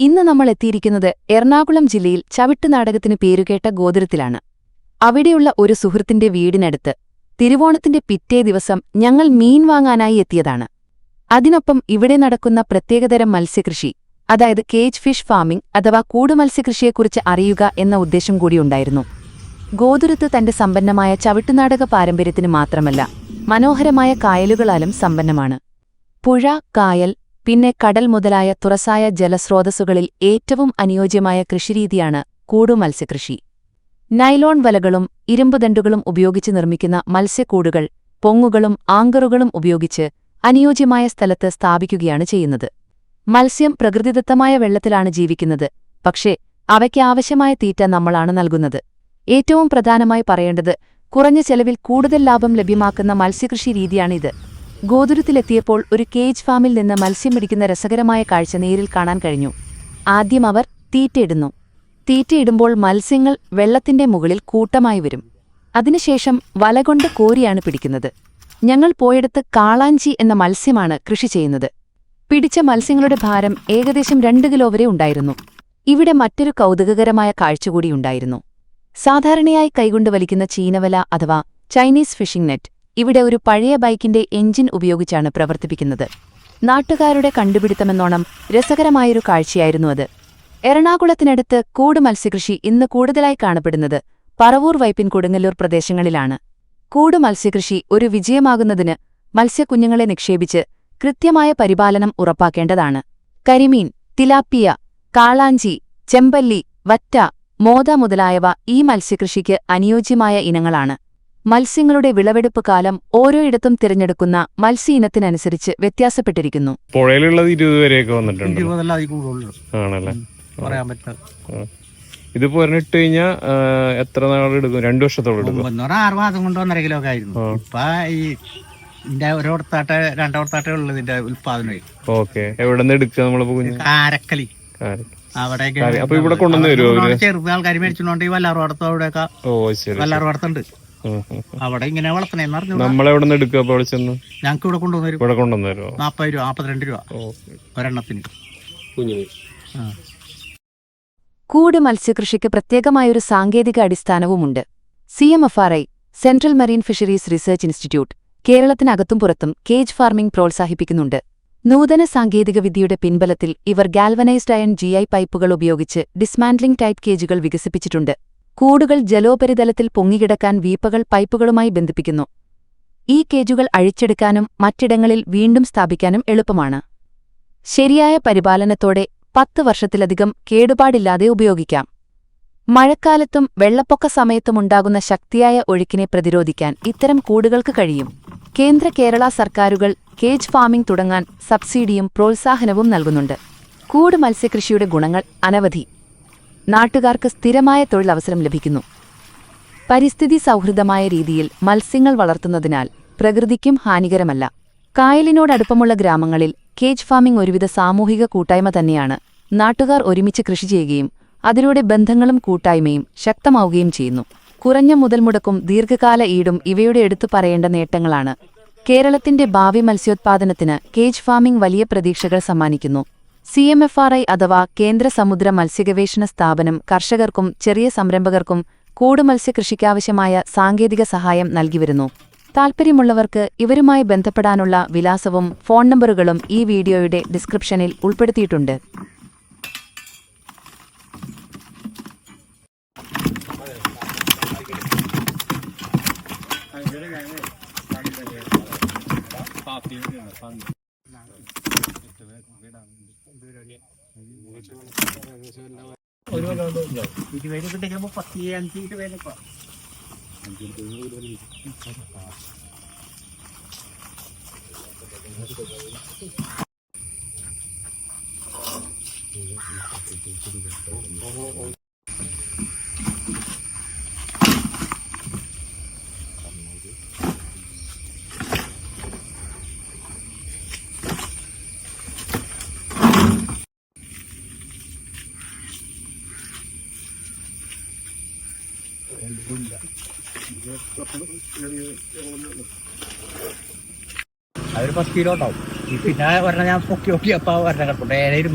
ഇന്ന് നമ്മൾ എത്തിയിരിക്കുന്നത് എറണാകുളം ജില്ലയിൽ ചവിട്ടുനാടകത്തിന് പേരുകേട്ട ഗോതിരത്തിലാണ്. അവിടെയുള്ള ഒരു സുഹൃത്തിന്റെ വീടിനടുത്ത് തിരുവോണത്തിന്റെ പിറ്റേ ദിവസം ഞങ്ങൾ മീൻ വാങ്ങാനായി എത്തിയതാണ്. അതിനൊപ്പം ഇവിടെ നടക്കുന്ന പ്രത്യേകതരം മത്സ്യകൃഷി അതായത് കേജ് ഫിഷ് ഫാമിംഗ് അഥവാ കൂടുമത്സ്യകൃഷിയെക്കുറിച്ച് അറിയുക എന്ന ഉദ്ദേശം കൂടിയുണ്ടായിരുന്നു ഗോതുരത്ത് തന്റെ സമ്പന്നമായ ചവിട്ടുനാടക പാരമ്പര്യത്തിന് മാത്രമല്ല മനോഹരമായ കായലുകളാലും സമ്പന്നമാണ്. പുഴ കായൽ പിന്നെ കടൽ മുതലായ തുറസായ ജലസ്രോതസ്സുകളിൽ ഏറ്റവും അനുയോജ്യമായ കൃഷിരീതിയാണ് കൂടുമത്സ്യകൃഷി. നൈലോൺ വലകളും ഇരുമ്പുദണ്ടുകളും ഉപയോഗിച്ച് നിർമ്മിക്കുന്ന മത്സ്യക്കൂടുകൾ പൊങ്ങുകളും ആങ്കറുകളും ഉപയോഗിച്ച് അനുയോജ്യമായ സ്ഥലത്ത് സ്ഥാപിക്കുകയാണ് ചെയ്യുന്നത്. മത്സ്യം പ്രകൃതിദത്തമായ വെള്ളത്തിലാണ് ജീവിക്കുന്നത് പക്ഷേ അവയ്ക്ക് ആവശ്യമായ തീറ്റ നമ്മളാണ് നൽകുന്നത്. ഏറ്റവും പ്രധാനമായി പറയേണ്ടത് കുറഞ്ഞ ചെലവിൽ കൂടുതൽ ലാഭം ലഭ്യമാക്കുന്ന മത്സ്യകൃഷി രീതിയാണിത്. ഗോതുരത്തിലെത്തിയപ്പോൾ ഒരു കേജ് ഫാമിൽ നിന്ന് മത്സ്യം പിടിക്കുന്ന രസകരമായ കാഴ്ച നേരിൽ കാണാൻ കഴിഞ്ഞു. ആദ്യം അവർ തീറ്റയിടുന്നു തീറ്റയിടുമ്പോൾ മത്സ്യങ്ങൾ വെള്ളത്തിന്റെ മുകളിൽ കൂട്ടമായി വരും. അതിനുശേഷം വലകൊണ്ട് കോരിയാണ് പിടിക്കുന്നത്. ഞങ്ങൾ പോയെടുത്ത് കാളാഞ്ചി എന്ന മത്സ്യമാണ് കൃഷി ചെയ്യുന്നത്. പിടിച്ച മത്സ്യങ്ങളുടെ ഭാരം ഏകദേശം രണ്ട് കിലോ വരെ ഉണ്ടായിരുന്നു. ഇവിടെ മറ്റൊരു കൗതുകകരമായ കാഴ്ച കാഴ്ചകൂടിയുണ്ടായിരുന്നു സാധാരണയായി കൈകൊണ്ട് വലിക്കുന്ന ചീനവല അഥവാ ചൈനീസ് ഫിഷിംഗ് നെറ്റ്. ഇവിടെ ഒരു പഴയ ബൈക്കിന്റെ എഞ്ചിൻ ഉപയോഗിച്ചാണ് പ്രവർത്തിപ്പിക്കുന്നത്. നാട്ടുകാരുടെ കണ്ടുപിടുത്തമെന്നോണം രസകരമായൊരു കാഴ്ചയായിരുന്നു അത്. എറണാകുളത്തിനടുത്ത് കൂട് മത്സ്യകൃഷി ഇന്ന് കൂടുതലായി കാണപ്പെടുന്നത് പറവൂർ വൈപ്പിൻ കൊടുങ്ങല്ലൂർ പ്രദേശങ്ങളിലാണ്. കൂട് മത്സ്യകൃഷി ഒരു വിജയമാകുന്നതിന് മത്സ്യക്കുഞ്ഞുങ്ങളെ നിക്ഷേപിച്ച് കൃത്യമായ പരിപാലനം ഉറപ്പാക്കേണ്ടതാണ്. കരിമീൻ തിലാപ്പിയ കാളാഞ്ചി ചെമ്പല്ലി വറ്റ മോത മുതലായവ ഈ മത്സ്യകൃഷിക്ക് അനുയോജ്യമായ ഇനങ്ങളാണ്. മത്സ്യങ്ങളുടെ വിളവെടുപ്പ് കാലം ഓരോയിടത്തും തിരഞ്ഞെടുക്കുന്ന മത്സ്യ ഇനത്തിനനുസരിച്ച് വ്യത്യാസപ്പെട്ടിരിക്കുന്നു. പുഴയിലുള്ളത് ഇരുപത് വരെയൊക്കെ വന്നിട്ടുണ്ട്. ആണല്ലേ? പറയാൻ പറ്റില്ല. ഇത് ഇതിപ്പോ കഴിഞ്ഞാൽ എത്ര നാളെടുക്കും രണ്ടു വർഷത്തോളം എടുക്കും. ആറ് മാസം കൊണ്ട് ഒന്നര കിലോ ഒക്കെ ആയിരുന്നു. ഇപ്പൊ ഈ ഇതിന്റെ ഒരോടത്താട്ടെ രണ്ടോടത്താട്ടെ ഉള്ളത് ഇതിന്റെ ഉൽപാദനമായി ഓക്കെ. എവിടെ നിന്ന് എടുക്കുക നമ്മളിപ്പോ കുഞ്ഞു? കാരക്കലി. അവിടെ. അപ്പൊ ഇവിടെ കൊണ്ടുവന്ന് അവർ? ചെറുത് ആൾക്കാർ മേടിച്ചോണ്ട് ഈ വല്ലാറുവടത്തും അവിടെയൊക്കെ ഓ ശരി അവിടെ ഇങ്ങനെ വളർത്തണേന്ന് പറഞ്ഞു നമ്മളെവിടെ നിന്ന് എടുക്കുക അപ്പൊ അവിടെ ചെന്ന്? ഞങ്ങൾക്ക് ഇവിടെ കൊണ്ടുവന്നു ഇവിടെ കൊണ്ടുവന്നു തരുമോ നാപ്പത് രൂപ നാപ്പത്തിരണ്ട് രൂപ. ഓക്കെ ഒരെണ്ണത്തിന്. ആ. കൂട് മത്സ്യകൃഷിക്ക് പ്രത്യേകമായൊരു സാങ്കേതിക അടിസ്ഥാനവുമുണ്ട്. C M F R I central marine fisheries research institute കേരളത്തിനകത്തും പുറത്തും കേജ് ഫാർമിംഗ് പ്രോത്സാഹിപ്പിക്കുന്നുണ്ട്. നൂതന സാങ്കേതികവിദ്യയുടെ പിൻബലത്തിൽ ഇവർ ഗാൽവനൈസ്ഡ് അയൺ ജി ഐ പൈപ്പുകൾ ഉപയോഗിച്ച് ഡിസ്മാൻഡ്ലിംഗ് ടൈപ്പ് കേജുകൾ വികസിപ്പിച്ചിട്ടുണ്ട്. കൂടുകൾ ജലോപരിതലത്തിൽ പൊങ്ങിക്കിടക്കാൻ വീപ്പകൾ പൈപ്പുകളുമായി ബന്ധിപ്പിക്കുന്നു. ഈ കേജുകൾ അഴിച്ചെടുക്കാനും മറ്റിടങ്ങളിൽ വീണ്ടും സ്ഥാപിക്കാനും എളുപ്പമാണ്. ശരിയായ പരിപാലനത്തോടെ പത്ത് വർഷത്തിലധികം കേടുപാടില്ലാതെ ഉപയോഗിക്കാം. മഴക്കാലത്തും വെള്ളപ്പൊക്ക സമയത്തുമുണ്ടാകുന്ന ശക്തിയായ ഒഴുക്കിനെ പ്രതിരോധിക്കാൻ ഇത്തരം കൂടുകൾക്ക് കഴിയും. കേന്ദ്ര കേരള സർക്കാരുകൾ കേജ് ഫാമിംഗ് തുടങ്ങാൻ സബ്സിഡിയും പ്രോത്സാഹനവും നൽകുന്നുണ്ട്. കൂട് മത്സ്യകൃഷിയുടെ ഗുണങ്ങൾ അനവധി. നാട്ടുകാർക്ക് സ്ഥിരമായ തൊഴിലവസരം ലഭിക്കുന്നു. പരിസ്ഥിതി സൗഹൃദമായ രീതിയിൽ മത്സ്യങ്ങൾ വളർത്തുന്നതിനാൽ പ്രകൃതിക്കും ഹാനികരമല്ല. കായലിനോടടുപ്പമുള്ള ഗ്രാമങ്ങളിൽ കേജ് ഫാമിംഗ് ഒരുവിധ സാമൂഹിക കൂട്ടായ്മ തന്നെയാണ് നാട്ടുകാർ ഒരുമിച്ച് കൃഷി ചെയ്യുകയും അതിലൂടെ ബന്ധങ്ങളും കൂട്ടായ്മയും ശക്തമാവുകയും ചെയ്യുന്നു. കുറഞ്ഞ മുതൽമുടക്കും ദീർഘകാല ഈടും ഇവയുടെ എടുത്തു പറയേണ്ട നേട്ടങ്ങളാണ്. കേരളത്തിന്റെ ഭാവി മത്സ്യോത്പാദനത്തിന് കേജ് ഫാമിംഗ് വലിയ പ്രതീക്ഷകൾ സമ്മാനിക്കുന്നു. C M F R I അഥവാ കേന്ദ്ര സമുദ്ര മത്സ്യഗവേഷണ സ്ഥാപനം കർഷകർക്കും ചെറിയ സംരംഭകർക്കും കൂടുമത്സ്യകൃഷിക്കാവശ്യമായ സാങ്കേതിക സഹായം നൽകിവരുന്നു. താൽപ്പര്യമുള്ളവർക്ക് ഇവരുമായി ബന്ധപ്പെടാനുള്ള വിലാസവും ഫോൺ നമ്പറുകളും ഈ വീഡിയോയുടെ ഡിസ്ക്രിപ്ഷനിൽ ഉൾപ്പെടുത്തിയിട്ടുണ്ട്. ഇരുപത് കിട്ടിക്കുമ്പോ പത്തി അഞ്ച് ഇരുപതിനൊക്കെ അതൊരു പത്ത് കിലോ ഉണ്ടാവും. പിന്നെ പറഞ്ഞാൽ ഞാൻ പൊക്കി നോക്കി അപ്പൊ പറഞ്ഞ കിടപ്പുണ്ട് ഏഴ്